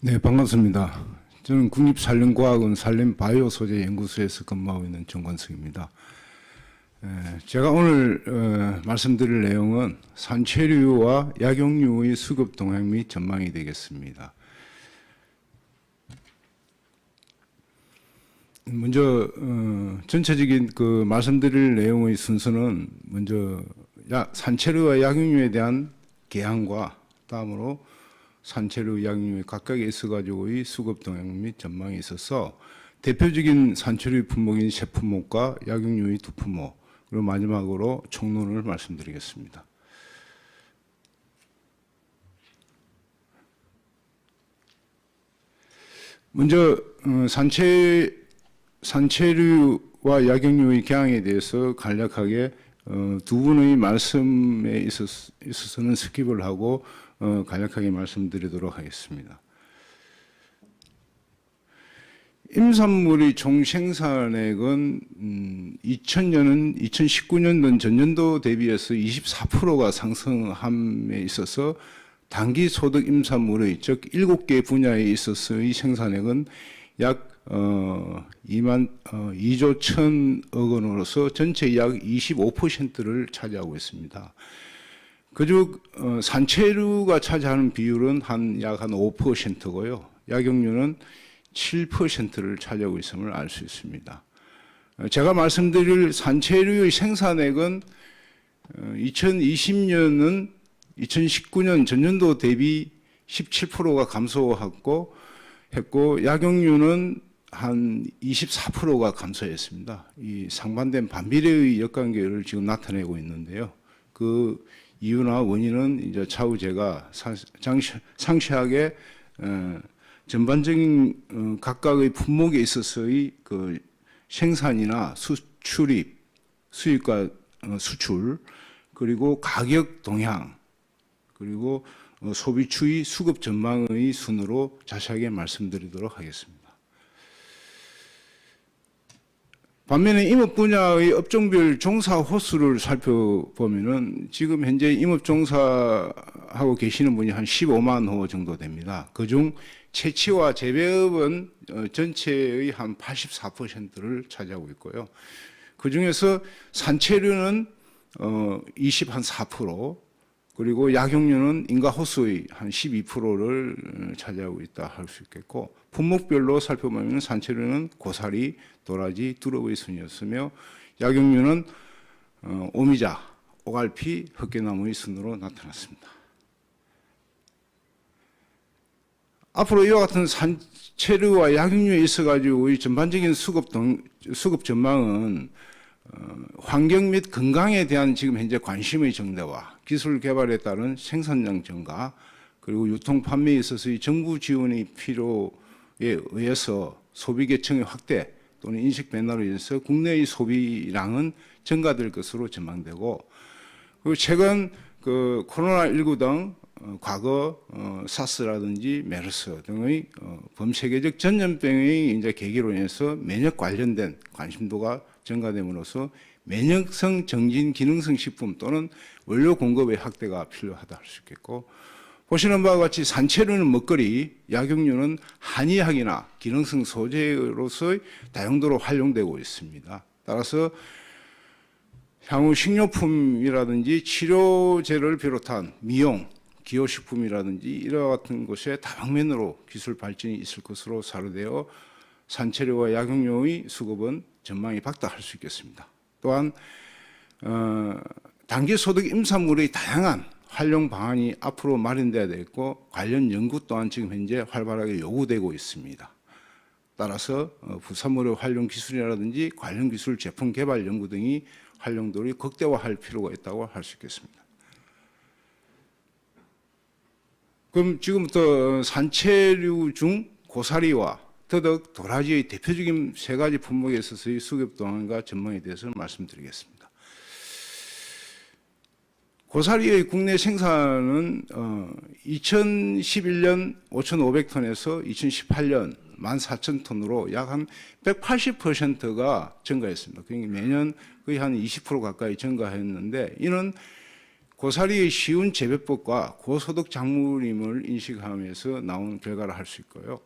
네, 반갑습니다. 저는 국립산림과학원 산림바이오 소재 연구소에서 근무하고 있는 정관석입니다. 에, 제가 오늘 어, 말씀드릴 내용은 산채류와 약용류의 수급 동향 및 전망이 되겠습니다. 먼저 어, 전체적인 그 말씀드릴 내용의 순서는 먼저 야, 산채류와 약용류에 대한 개항과 다음으로 산채류 약용류 각각에 있어가지고의 수급 동향 및 전망이 있어서 대표적인 산채류 품목인 세 품목과 약용류의 두 품목 그리고 마지막으로 총론을 말씀드리겠습니다. 먼저 어, 산채 산채류와 약용류의 개항에 대해서 간략하게 어, 두 분의 말씀에 있어서, 있어서는 스킵을 하고 어, 간략하게 말씀드리도록 하겠습니다. 임산물의 총 생산액은 음, 2000년은 2019년도 전년도 대비해서 24%가 상승함에 있어서 단기 소득 임산물의 즉 7개 분야에 있어서의 생산액은 약 어, 2만 어, 2조 1천억 원으로서 전체 약 25%를 차지하고 있습니다. 그중 어, 산채류가 차지하는 비율은 한 약 한 5%고요. 약용류는 7%를 차지하고 있음을 알 수 있습니다. 어, 제가 말씀드릴 산채류의 생산액은 어, 2020년은 2019년 전년도 대비 17%가 감소했고 했고 약용류는 한 24%가 감소했습니다. 이 상반된 반비례의 역관계를 지금 나타내고 있는데요. 그 이유나 원인은 이제 차후 제가 상- 장시- 상세하게 어, 전반적인 어, 각각의 품목에 있어서의 그 생산이나 수출입, 수입과 어, 수출 그리고 가격 동향 그리고 어, 소비 추이 수급 전망의 순으로 자세하게 말씀드리도록 하겠습니다. 반면에 임업 분야의 업종별 종사 호수를 살펴보면은 지금 현재 임업 종사하고 계시는 분이 한 15만 호 정도 됩니다. 그중 채취와 재배업은 어, 전체의 한 84%를 차지하고 있고요. 그 중에서 산채류는 어, 20 한 4% 그리고 약용류는 인가 호수의 한 12%를 어, 차지하고 있다 할 수 있겠고 품목별로 살펴보면 산채류는 고사리, 도라지, 두릅의 순이었으며 약용류는 어, 오미자, 오갈피, 흑개나무의 순으로 나타났습니다. 앞으로 이와 같은 산채류와 약용류에 있어 가지고 이 전반적인 수급 동, 수급 전망은 어, 환경 및 건강에 대한 지금 현재 관심의 정대와 기술 개발에 따른 생산량 증가 그리고 유통 판매에 있어서의 정부 지원의 필요에 의해서 소비 계층의 확대 또는 인식 변화로 인해서 국내의 소비량은 증가될 것으로 전망되고 그리고 최근 그 코로나 19등 어, 과거 어, 사스라든지 메르스 등의 어, 범세계적 전염병의 이제 계기로 인해서 면역 관련된 관심도가 증가됨으로써 면역성 정진 기능성 식품 또는 원료 공급의 확대가 필요하다 할 수 있겠고 보시는 바와 같이 산채류는 먹거리, 약용류는 한의학이나 기능성 소재로서의 다용도로 활용되고 있습니다. 따라서 향후 식료품이라든지 치료제를 비롯한 미용, 기호식품이라든지 이와 같은 곳에 다방면으로 기술 발전이 있을 것으로 사료되어 산채류와 약용료의 수급은 전망이 밝다할 수 있겠습니다. 또한 어, 단기 소득 임산물의 다양한 활용 방안이 앞으로 마련돼야 되겠고 관련 연구 또한 지금 현재 활발하게 요구되고 있습니다. 따라서 어, 부산물의 활용 기술이라든지 관련 기술 제품 개발 연구 등이 활용도를 극대화할 필요가 있다고 할 수 있겠습니다. 그럼 지금부터 산채류 중 고사리와 더덕, 도라지의 대표적인 세 가지 품목에 있어서의 수급 동향과 전망에 대해서 말씀드리겠습니다. 고사리의 국내 생산은 어, 2011년 5,500톤에서 2018년 14,000톤으로 약 한 180%가 증가했습니다. 그러니까 매년 거의 한 20% 가까이 증가했는데 이는 고사리의 쉬운 재배법과 고소득 작물임을 인식하면서 나온 결과를 할 수 있고요.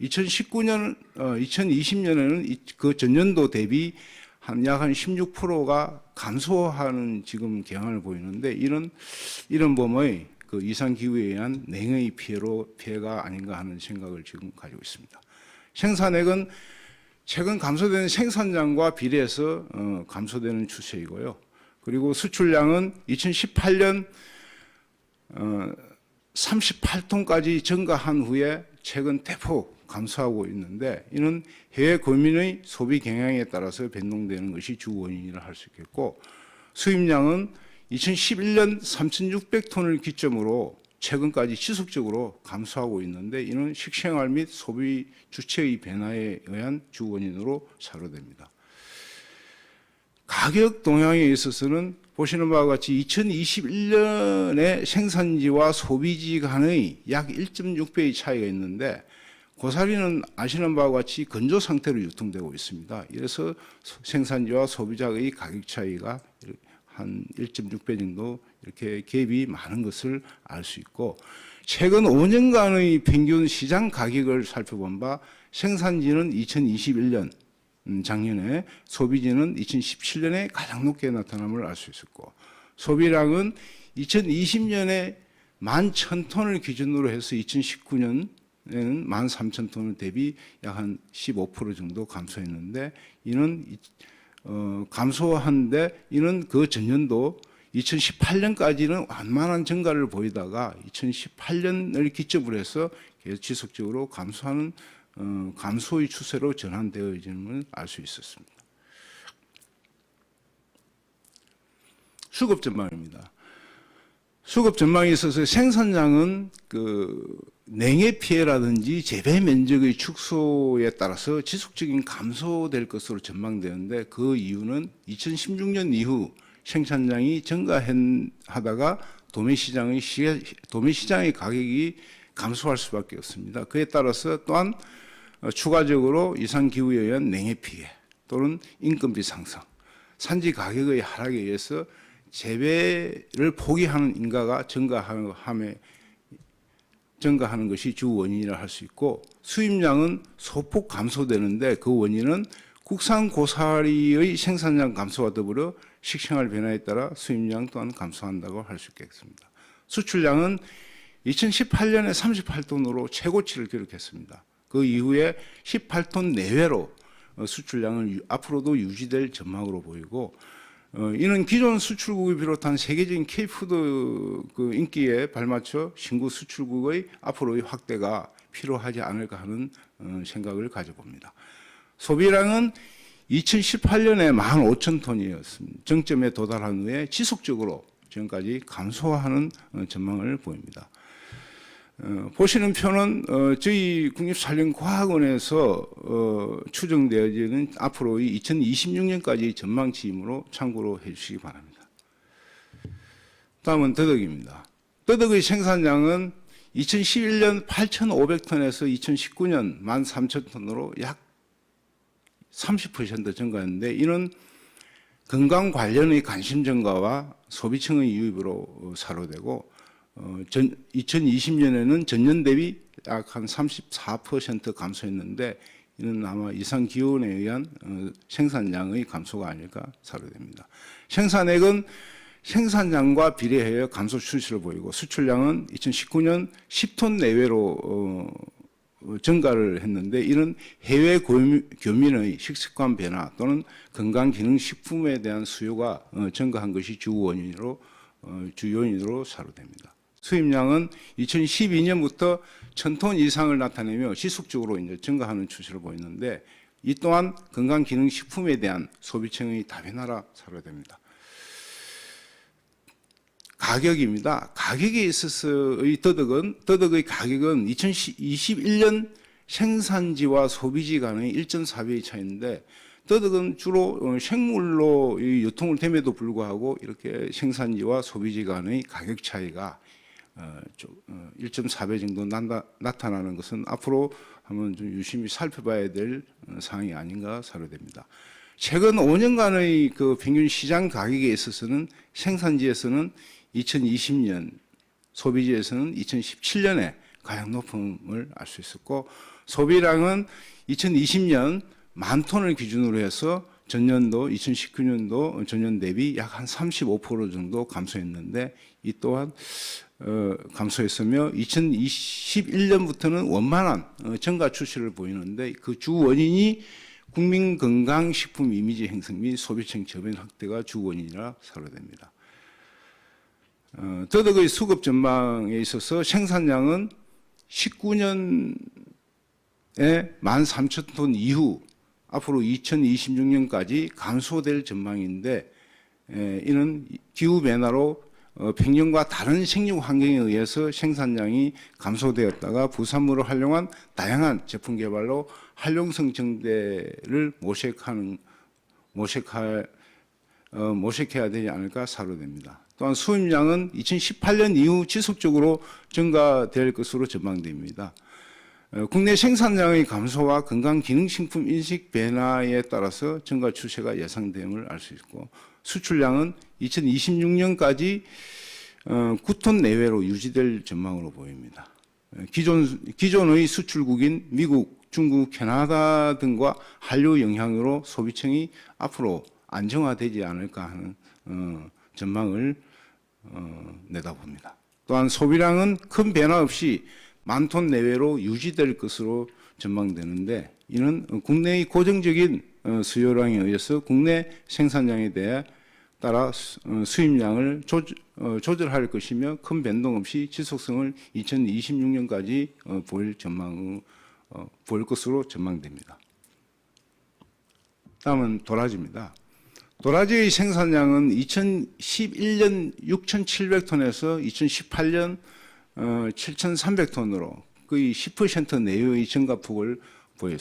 2019년, 어, 2020년에는 그 전년도 대비 한약한 16%가 감소하는 지금 경향을 보이는데 이런 이런 범의 그 이상 기후에 의한 냉의 피해로 피해가 아닌가 하는 생각을 지금 가지고 있습니다. 생산액은 최근 감소되는 생산량과 비례해서 어, 감소되는 추세이고요. 그리고 수출량은 2018년 어, 38톤까지 증가한 후에 최근 대폭 감소하고 있는데 이는 해외 국민의 소비 경향에 따라서 변동되는 것이 주 원인이라 할 수 있겠고 수입량은 2011년 3,600톤을 기점으로 최근까지 지속적으로 감소하고 있는데 이는 식생활 및 소비 주체의 변화에 의한 주 원인으로 사료됩니다. 가격 동향에 있어서는 보시는 바와 같이 2021년에 생산지와 소비지 간의 약 1.6배의 차이가 있는데 고사리는 아시는 바와 같이 건조 상태로 유통되고 있습니다. 이래서 생산지와 소비자의 가격 차이가 한 1.6배 정도 이렇게 갭이 많은 것을 알 수 있고 최근 5년간의 평균 시장 가격을 살펴본 바 생산지는 2021년 음, 작년에 소비지는 2017년에 가장 높게 나타남을 알 수 있었고 소비량은 2020년에 11,000톤을 기준으로 해서 2019년 에는 13,000톤을 대비 약 한 15% 정도 감소했는데 이는 이- 어, 감소한데 이는 그 전년도 2018년까지는 완만한 증가를 보이다가 2018년을 기점으로 해서 계속 지속적으로 감소하는 어, 감소의 추세로 전환되어짐을 알수 있었습니다. 수급 전망입니다. 수급 전망에 있어서 생산량은 그 냉해 피해라든지 재배 면적의 축소에 따라서 지속적인 감소될 것으로 전망되는데 그 이유는 2016년 이후 생산량이 증가하다가 도매 시장의 시, 도매 시장의 가격이 감소할 수밖에 없습니다. 그에 따라서 또한 어, 추가적으로 이상 기후에 의한 냉해 피해 또는 인건비 상승, 산지 가격의 하락에 의해서 재배를 포기하는 인가가 증가함에 증가하는 것이 주 원인이라 할 수 있고 수입량은 소폭 감소되는데 그 원인은 국산 고사리의 생산량 감소와 더불어 식생활 변화에 따라 수입량 또한 감소한다고 할 수 있겠습니다. 수출량은 2018년에 38톤으로 최고치를 기록했습니다. 그 이후에 18톤 내외로 어, 수출량은 유- 앞으로도 유지될 전망으로 보이고 어, 이는 기존 수출국을 비롯한 세계적인 K푸드 그 인기에 발맞춰 신구 수출국의 앞으로의 확대가 필요하지 않을까 하는 어, 생각을 가져봅니다. 소비량은 2018년에 15,000톤이었습니다. 정점에 도달한 후에 지속적으로 지금까지 감소하는 어, 전망을 보입니다. 어, 보시는 표는 어, 저희 국립산림과학원에서 어, 추정되어지는 앞으로의 2026년까지 전망치이므로 참고로 해주시기 바랍니다. 다음은 더덕입니다. 더덕의 생산량은 2011년 8,500톤에서 2019년 13,000톤으로 약 30% 증가했는데 이는 건강 관련의 관심 증가와 소비층의 유입으로 어, 사료되고 어, 전, 2020년에는 전년 대비 약 한 34% 감소했는데 이는 아마 이상 기온에 의한 어, 생산량의 감소가 아닐까 사료됩니다. 생산액은 생산량과 비례하여 감소 추세를 보이고 수출량은 2019년 10톤 내외로 어, 어, 증가를 했는데 이는 해외 교민의 식습관 변화 또는 건강 기능 식품에 대한 수요가 어, 증가한 것이 주 원인으로 어, 주 요인으로 사료됩니다. 수입량은 2012년부터 1000톤 이상을 나타내며 지속적으로 이제 증가하는 추세를 보이는데 이 또한 건강기능식품에 대한 소비층의 다변화라 사료됩니다. 가격입니다. 가격에 있어서의 더덕은 더덕의 가격은 2021년 생산지와 소비지 간의 1.4배의 차이인데 더덕은 주로 어, 생물로 이 유통을 됨에도 불구하고 이렇게 생산지와 소비지 간의 가격 차이가 1.4배 정도 난다, 나타나는 것은 앞으로 한번 좀 유심히 살펴봐야 될 어, 사항이 아닌가 사료됩니다. 최근 5년간의 그 평균 시장 가격에 있어서는 생산지에서는 2020년 소비지에서는 2017년에 가장 높음을 알 수 있었고 소비량은 2020년 만 톤을 기준으로 해서 전년도 2019년도 전년 대비 약 한 35% 정도 감소했는데 이 또한 어, 감소했으며 2021년부터는 원만한 어, 증가 추세를 보이는데 그 주 원인이 국민 건강 식품 이미지 형성 및 소비층 저변 확대가 주 원인이라 사료됩니다. 어, 더덕의 수급 전망에 있어서 생산량은 19년에 13,000톤 이후 앞으로 2026년까지 감소될 전망인데 에, 이는 기후 변화로 어, 백년과 다른 생육 환경에 의해서 생산량이 감소되었다가 부산물을 활용한 다양한 제품 개발로 활용성 증대를 모색하는 모색할 어, 모색해야 되지 않을까 사료됩니다. 또한 수입량은 2018년 이후 지속적으로 증가될 것으로 전망됩니다. 어, 국내 생산량의 감소와 건강 기능식품 인식 변화에 따라서 증가 추세가 예상됨을 알 수 있고 수출량은 2026년까지 9톤 내외로 유지될 전망으로 보입니다. 어, 기존, 기존의 수출국인 미국, 중국, 캐나다 등과 한류 영향으로 소비층이 앞으로 안정화되지 않을까 하는 어, 전망을 어, 내다봅니다. 또한 소비량은 큰 변화 없이 만 톤 내외로 유지될 것으로 전망되는데 이는 국내의 고정적인 어, 수요량에 의해서 국내 생산량에 대해 따라 수- 어, 수입량을 조, 어, 조절할 것이며 큰 변동 없이 지속성을 2026년까지 어, 보일 전망 어, 보일 것으로 전망됩니다. 다음은 도라지입니다. 도라지의 생산량은 2011년 6,700톤에서 2018년 어, 7,300톤으로 거의 10% 내외의 증가폭을 보였,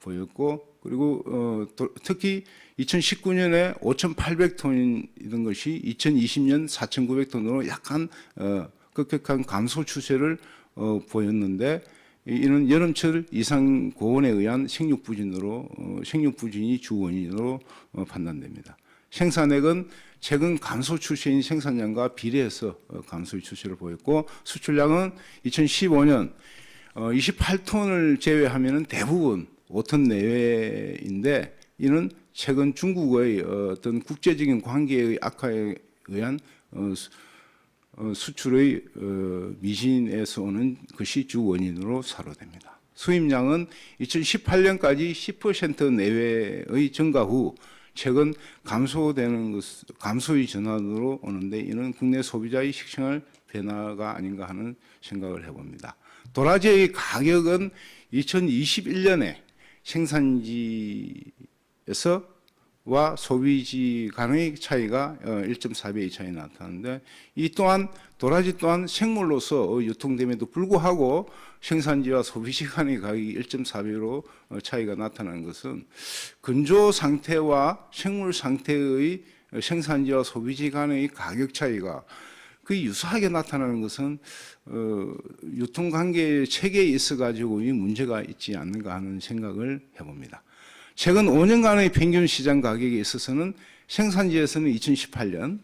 보였고 그리고 어, 도- 특히 2019년에 5,800톤이던 것이 2020년 4,900톤으로 약간 어, 급격한 감소 추세를 어, 보였는데 이- 이는 여름철 이상 고온에 의한 생육 부진으로 어, 생육 부진이 주 원인으로 어, 판단됩니다. 생산액은 최근 감소 추세인 생산량과 비례해서 어, 감소의 추세를 보였고 수출량은 2015년 어, 28톤을 제외하면은 대부분 5톤 내외인데 이는 최근 중국의 어, 어떤 국제적인 관계의 악화에 의한 어, 수- 어, 수출의 어, 미진에서 오는 것이 주 원인으로 사료됩니다. 수입량은 2018년까지 10% 내외의 증가 후 최근 감소되는 것, 감소의 전환으로 오는데 이는 국내 소비자의 식생활 변화가 아닌가 하는 생각을 해봅니다. 도라지의 가격은 2021년에 생산지에서 와 소비지 간의 차이가 1.4배의 차이 나타나는데 이 또한 도라지 또한 생물로서 유통됨에도 불구하고 생산지와 소비지 간의 가격이 1.4배로 차이가 나타나는 것은 근조 상태와 생물 상태의 생산지와 소비지 간의 가격 차이가 그 유사하게 나타나는 것은 어, 유통 관계 체계에 있어 가지고 이 문제가 있지 않는가 하는 생각을 해봅니다. 최근 5년간의 평균 시장 가격에 있어서는 생산지에서는 2018년,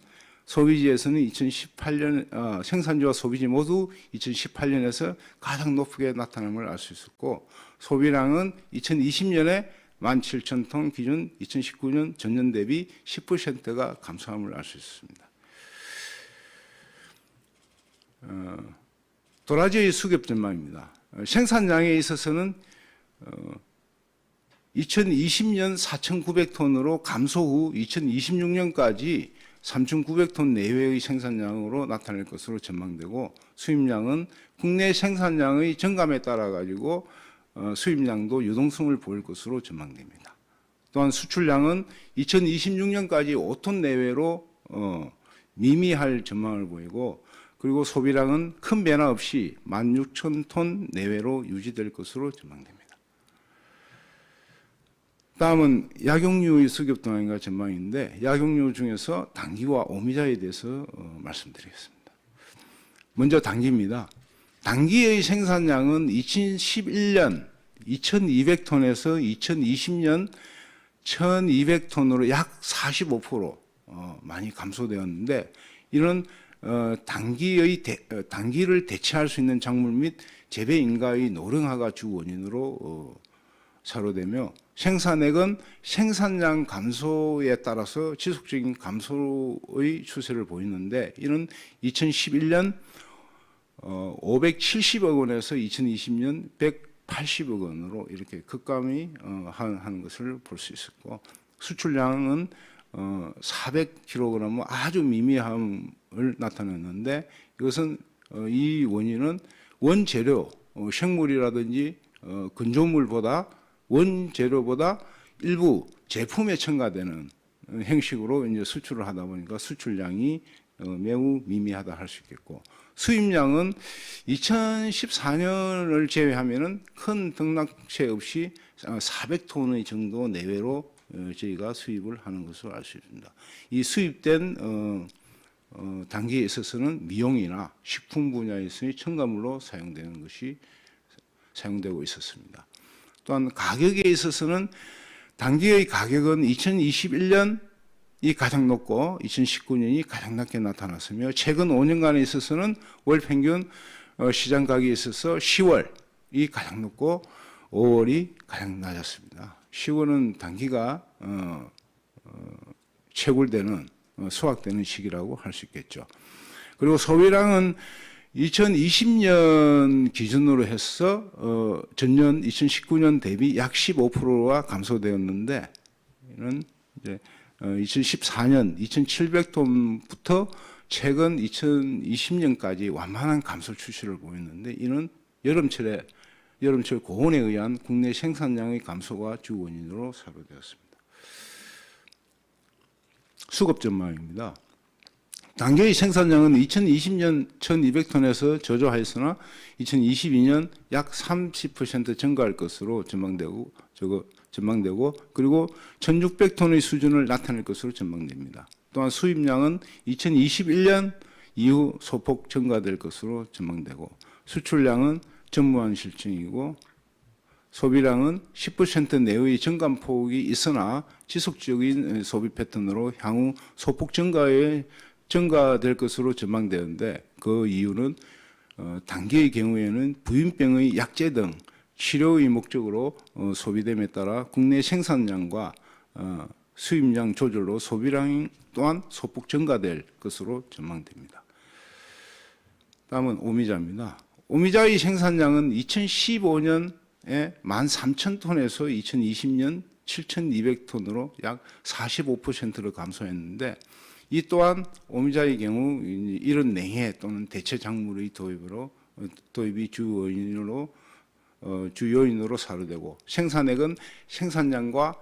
소비지에서는 2018년, 어, 생산지와 소비지 모두 2018년에서 가장 높게 나타남을 알 수 있었고, 소비량은 2020년에 17,000톤 기준 2019년 전년 대비 10%가 감소함을 알 수 있습니다. 어, 도라지의 수급 전망입니다. 어, 생산량에 있어서는 2020년 4,900톤으로 감소 후 2026년까지 3,900톤 내외의 생산량으로 나타날 것으로 전망되고 수입량은 국내 생산량의 증감에 따라 가지고 어, 수입량도 유동성을 보일 것으로 전망됩니다. 또한 수출량은 2026년까지 5톤 내외로 어, 미미할 전망을 보이고 그리고 소비량은 큰 변화 없이 16,000톤 내외로 유지될 것으로 전망됩니다. 다음은 약용류의 수급 동향과 전망인데 약용류 중에서 당귀와 오미자에 대해서 어, 말씀드리겠습니다. 먼저 당귀입니다. 당귀의 생산량은 2011년 2,200톤에서 2020년 1,200톤으로 약 45% 어, 많이 감소되었는데 이런 어, 단기의 대, 어, 단기를 대체할 수 있는 작물 및 재배 인가의 노령화가 주 원인으로 어, 사료되며 생산액은 생산량 감소에 따라서 지속적인 감소의 추세를 보이는데 이는 2011년 어, 570억 원에서 2020년 180억 원으로 이렇게 급감이 어, 하- 하는 것을 볼 수 있었고 수출량은 어, 400kg 아주 미미함을 나타냈는데 이것은 어, 이 원인은 원재료 어, 생물이라든지 어, 건조물보다 원재료보다 일부 제품에 첨가되는 어, 형식으로 이제 수출을 하다 보니까 수출량이 어, 매우 미미하다 할 수 있겠고 수입량은 2014년을 제외하면은 큰 등락세 없이 400톤의 정도 내외로 어, 저희가 수입을 하는 것으로 알 수 있습니다. 이 수입된 어, 어, 단계에 있어서는 미용이나 식품 분야에서의 첨가물로 사용되는 것이 사용되고 있었습니다. 또한 가격에 있어서는 단기의 가격은 2021년 이 가장 높고 2019년이 가장 낮게 나타났으며 최근 5년간에 있어서는 월 평균 어, 시장 가격에 있어서 10월이 가장 높고 5월이 가장 낮았습니다. 10월은 단기가 어, 어, 채굴되는 어, 수확되는 시기라고 할 수 있겠죠. 그리고 소비량은 2020년 기준으로 해서 어, 전년 2019년 대비 약 15%가 감소되었는데 이는 이제 어, 2014년 2,700톤부터 최근 2020년까지 완만한 감소 추세를 보였는데 이는 여름철에 여름철 고온에 의한 국내 생산량의 감소가 주 원인으로 사료되었습니다. 수급 전망입니다. 단계의 생산량은 2020년 1,200톤에서 저조하였으나 2022년 약 30% 증가할 것으로 전망되고 저거 전망되고 그리고 1,600톤의 수준을 나타낼 것으로 전망됩니다. 또한 수입량은 2021년 이후 소폭 증가될 것으로 전망되고 수출량은 전무한 실증이고 소비량은 10% 내외의 증감 폭이 있으나 지속적인 소비 패턴으로 향후 소폭 증가에 증가될 것으로 전망되는데 그 이유는 어, 단기의 경우에는 부인병의 약제 등 치료의 목적으로 어, 소비됨에 따라 국내 생산량과 어, 수입량 조절로 소비량 또한 소폭 증가될 것으로 전망됩니다. 다음은 오미자입니다. 오미자의 생산량은 2015년에 13,000톤에서 2020년 7,200톤으로 약 45%를 감소했는데 이 또한 오미자의 경우 이런 냉해 또는 대체 작물의 도입으로 어, 도입이 주 원인으로 어, 주 요인으로 사료되고 생산액은 생산량과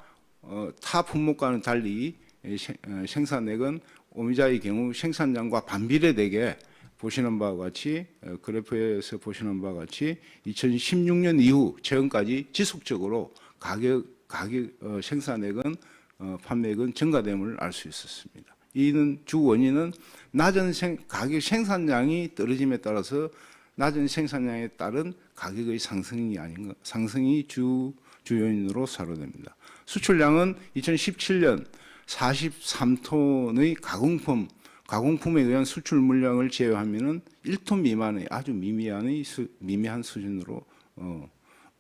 어, 타 품목과는 달리 어, 생산액은 오미자의 경우 생산량과 반비례되게 보시는 바와 같이 어, 그래프에서 보시는 바와 같이 2016년 이후 최근까지 지속적으로 가격 가격 어, 생산액은 어, 판매액은 증가됨을 알 수 있었습니다. 이는 주 원인은 낮은 생, 가격 생산량이 떨어짐에 따라서 낮은 생산량에 따른 가격의 상승이 아닌가 상승이 주 주요인으로 사료됩니다. 수출량은 2017년 43톤의 가공품 가공품에 의한 수출 물량을 제외하면은 1톤 미만의 아주 미미한 수, 미미한 수준으로 어,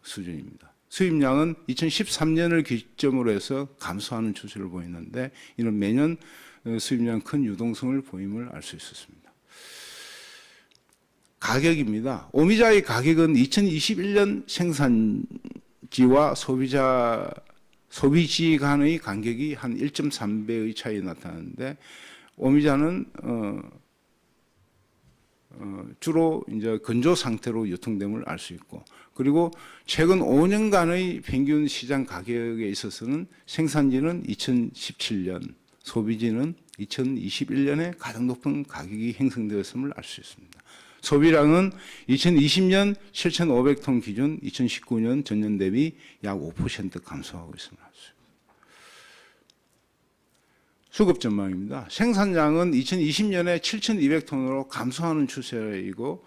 수준입니다. 수입량은 2013년을 기점으로 해서 감소하는 추세를 보이는데 이는 매년 어, 수입량 큰 유동성을 보임을 알 수 있었습니다. 가격입니다. 오미자의 가격은 2021년 생산지와 소비자 소비지 간의 간격이 한 1.3배의 차이 나타나는데 오미자는 어, 어, 주로 이제 건조 상태로 유통됨을 알 수 있고 그리고 최근 5년간의 평균 시장 가격에 있어서는 생산지는 2017년, 소비지는 2021년에 가장 높은 가격이 형성되었음을 알 수 있습니다. 소비량은 2020년 7,500톤 기준 2019년 전년 대비 약 5% 감소하고 있음을 알 수 있습니다. 수급 전망입니다. 생산량은 2020년에 7,200톤으로 감소하는 추세이고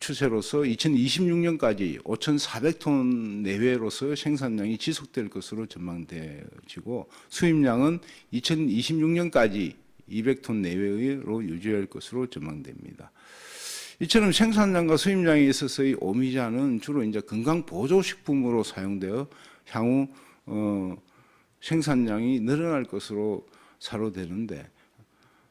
추세로서 2026년까지 5,400톤 내외로서 생산량이 지속될 것으로 전망되어지고 수입량은 2026년까지 200톤 내외로 유지할 것으로 전망됩니다. 이처럼 생산량과 수입량에 있어서의 오미자는 주로 이제 건강 보조 식품으로 사용되어 향후 어, 생산량이 늘어날 것으로 사로되는데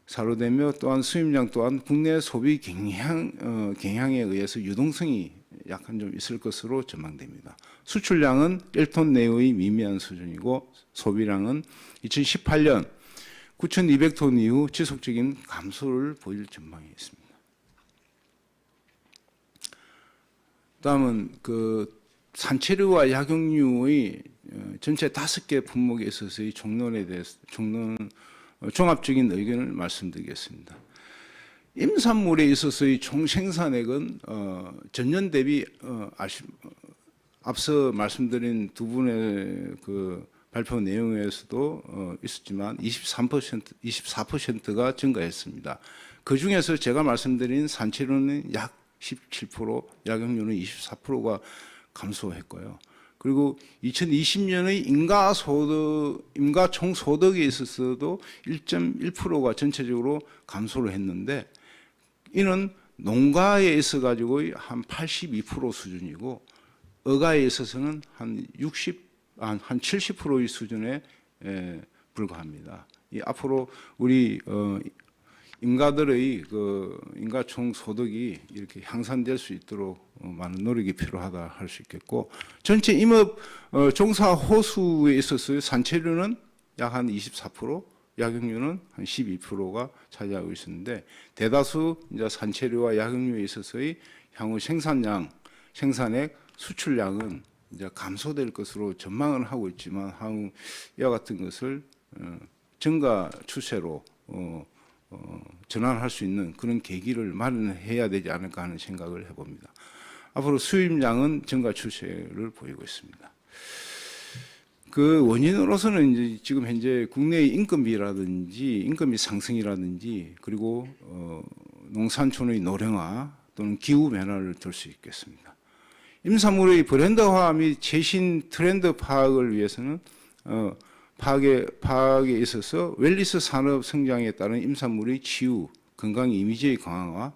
사로되며 또한 수입량 또한 국내 소비 경향 어, 경향에 의해서 유동성이 약간 좀 있을 것으로 전망됩니다. 수출량은 1톤 내의 미미한 수준이고 소비량은 2018년 9,200톤 이후 지속적인 감소를 보일 전망이 있습니다. 다음은 그 산채류와 약용류의 어, 전체 다섯 개 품목에 있어서의 종론에 대해서 종론 어, 종합적인 의견을 말씀드리겠습니다. 임산물에 있어서의 총 생산액은 어, 전년 대비 어, 아시, 어, 앞서 말씀드린 두 분의 그 발표 내용에서도 어, 있었지만 23% 24%가 증가했습니다. 그 중에서 제가 말씀드린 산채류는 약 17%, 약용류는 24%가 감소했고요. 그리고 2020년의 인가 소득, 인가 총 소득에 있어서도 1.1%가 전체적으로 감소를 했는데 이는 농가에 있어 가지고 한82% 수준이고 어가에 있어서는 한 60, 한, 한 70%의 수준에 에, 불과합니다. 이 앞으로 우리 어, 인가들의 그 인가 총 소득이 이렇게 향상될 수 있도록 어, 많은 노력이 필요하다 할 수 있겠고 전체 임업 어, 종사 호수에 있어서 산채류는 약 한 24%, 약용류는 한 12%가 차지하고 있었는데 대다수 이제 산채류와 약용류에 있어서의 향후 생산량, 생산액, 수출량은 이제 감소될 것으로 전망을 하고 있지만 향후 이와 같은 것을 어, 증가 추세로 어, 어, 전환할 수 있는 그런 계기를 마련해야 되지 않을까 하는 생각을 해봅니다. 앞으로 수입량은 증가 추세를 보이고 있습니다. 그 원인으로서는 이제 지금 현재 국내의 인건비라든지 인건비 상승이라든지 그리고 어, 농산촌의 노령화 또는 기후 변화를 들 수 있겠습니다. 임산물의 브랜드화 및 최신 트렌드 파악을 위해서는 어, 파악에, 파악에 있어서 웰리스 산업 성장에 따른 임산물의 치유, 건강 이미지의 강화와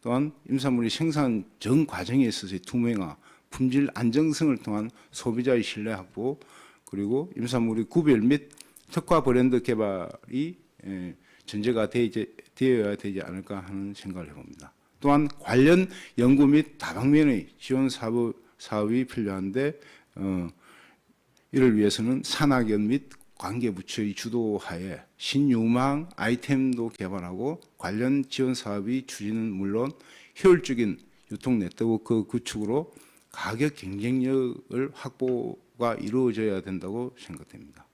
또한 임산물의 생산 전 과정에 있어서의 투명화, 품질 안정성을 통한 소비자의 신뢰 확보, 그리고 임산물의 구별 및 특화 브랜드 개발이 에, 전제가 되어야 되지 않을까 하는 생각을 해봅니다. 또한 관련 연구 및 다방면의 지원 사업, 사업이 필요한데 어, 이를 위해서는 산학연 및 관계부처의 주도하에 신유망 아이템도 개발하고 관련 지원 사업이 추진은 물론 효율적인 유통 네트워크 구축으로 가격 경쟁력을 확보가 이루어져야 된다고 생각됩니다.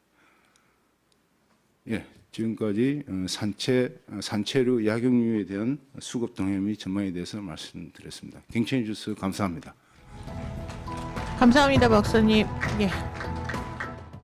예, 지금까지 어, 산채 어, 산채류 약용류에 대한 수급 동향 및 전망에 대해서 말씀드렸습니다. 경청해 주셔서 감사합니다. 감사합니다, 박사님. 예.